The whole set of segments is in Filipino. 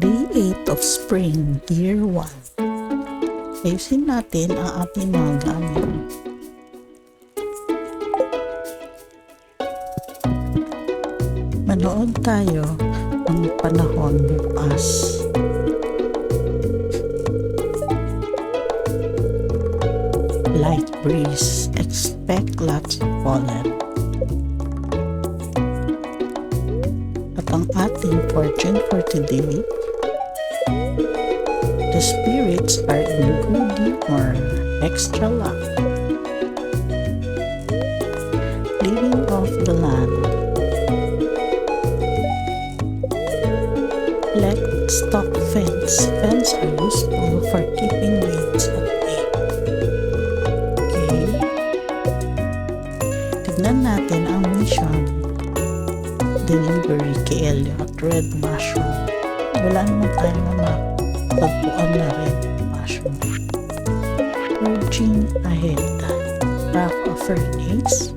Day 8 of Spring, Year 1. Ayusin natin ang ating mga gamit. Manood tayo ng panahon bukas. Light breeze. Expect lots of pollen. Humor, extra luck. Living off the land. Livestock fence. Fence are useful for keeping weeds at bay. Okay. Tignan natin ang mission. Delivery kay Elliot Red Mushroom. Wala naman tayo na map tagpuan na rin mushroom. Virgin ahead. Craft a furnace.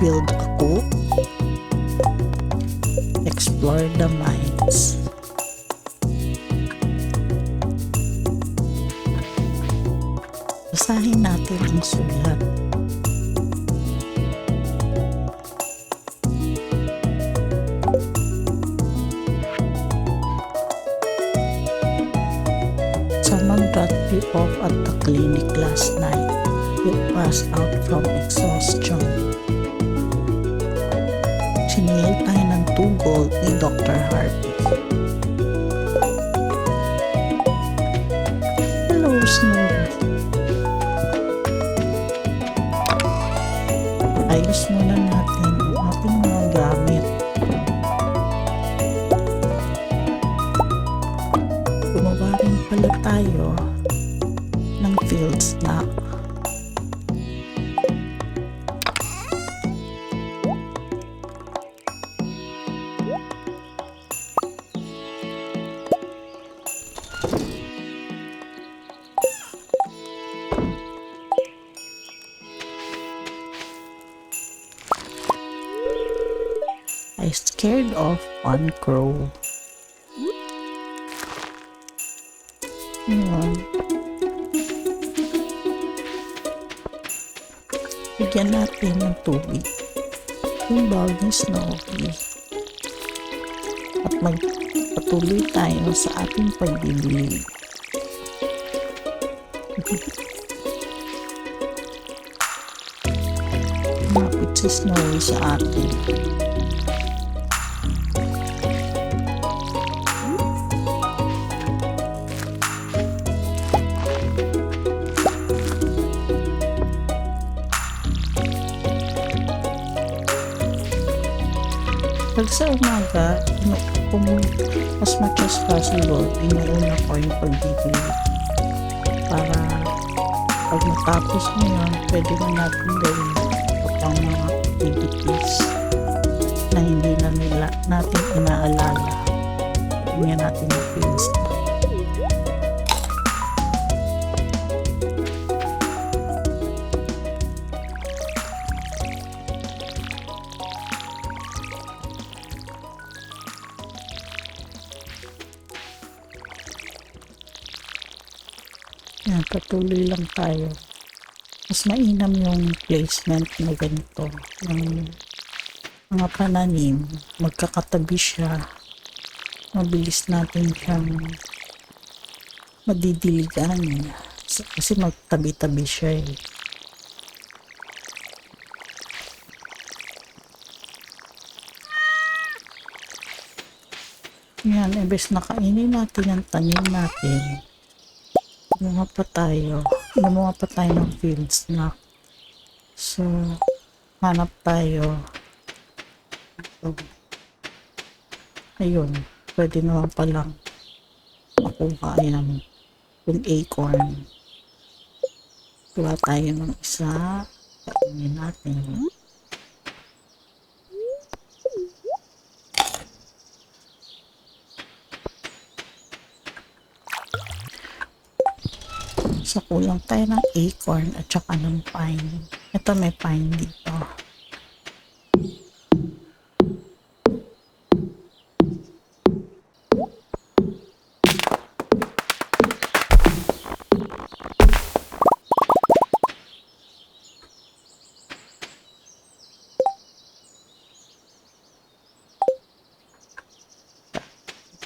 Build a cook. Explore the mines. Basahin natin ang sulat. You off at the clinic last night. You passed out from exhaustion. Siningil tayo ng 2 gold ni Dr. Harvey. Hello, Snow. Ayos muna natin ang ating mga gamit. gumawa rin pala tayo ng field snack. I scared off one crow. Ayan. Bigyan natin ng tubig. Yung bawal ni Snowy. At magpatuloy tayo sa ating pagdidilig. Mapit si Snowy sa atin. Pag sa umaga, inu- kung as much as possible, inuuna ko yung pagdidilig. Para pag matapos mo yun, pwede na natin gawin pang mga activities na hindi na nila, natin inaalala. Hindi natin na-feels patuloy lang tayo. Mas mainam yung placement na ganito. Yung mga pananim, magkakatabi siya. Mabilis natin siyang madidiligan. Kasi magtabi-tabi siya eh. Yan, imbes na kainin natin ang tanim natin, gumawa pa tayo. Gumawa pa tayo ng field snack. So, hanap tayo. So, ayun, pwede naman palang makuha yan. Yung acorn. Kuha tayo ng isa. Kainin natin. So, kulang tayo ng acorn at saka ng pine. Ito may pine dito.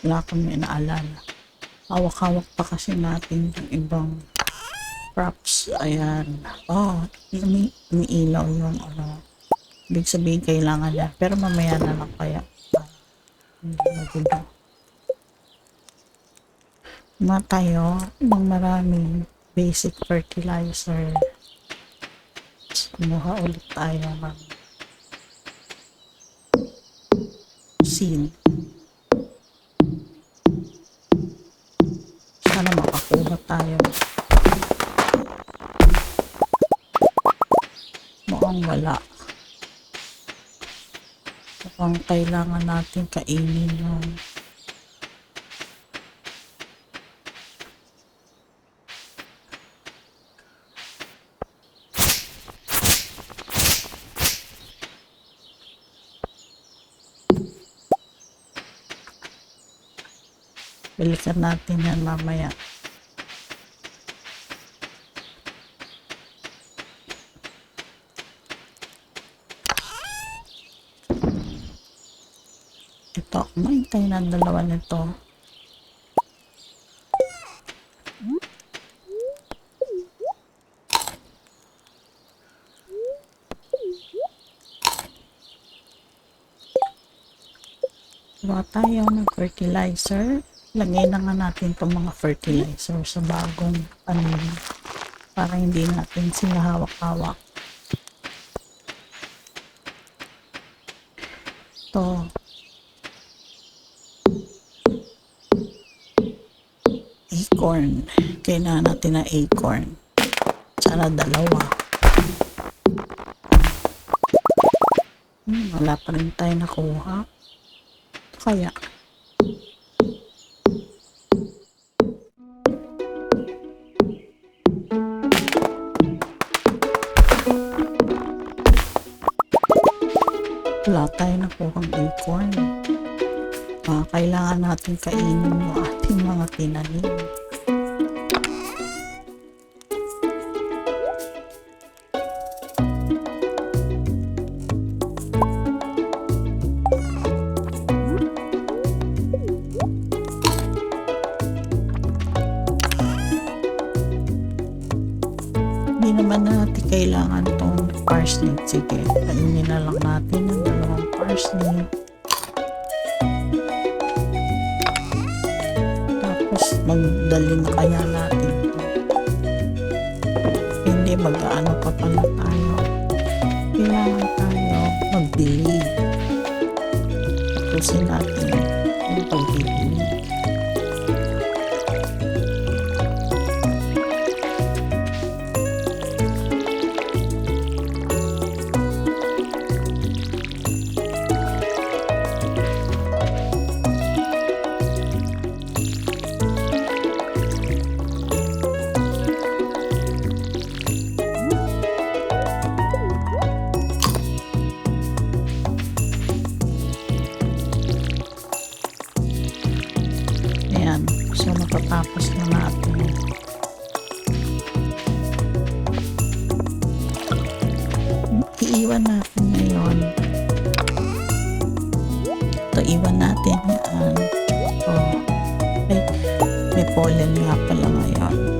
wala kami inaalala. Hawak-hawak pa kasi natin yung ibang props. Ayan. Oh, umi umiilaw yung ano. Ibig sabihin kailangan na. Pero mamaya na lang kaya. Ah, Hindi magulo. Mga tayo ng maraming basic fertilizer. Kumuha ulit tayo ng seed. Mukhang kailangan natin kainin yung Balikan natin yan mamaya. Ito, maintay na dalawa nito. Gawa tayo ng fertilizer. Lagay na nga natin itong mga fertilizer sa bagong panin para hindi natin sila hawak-hawak. Ito. Acorn. Kailangan natin na acorn. Sana dalawa. Hmm, wala pa rin tayo nakuha. Kaya, wala tayo nakuhang acorn. Ah, kailangan natin kainin yung ating mga tinanim. Kailangan tong parsnip. Sige, kainin na lang natin ang dalawang parsnip. Tapos, magdali na kaya natin to. Hindi, mag-ano pa pala tayo. Kailangan tayo magbili. Tapusin natin yung pagbibili. So, matatapos na natin. Iiwan natin ngayon. Ito, iwan natin yan. Ito. May, may pollen nga pala ngayon.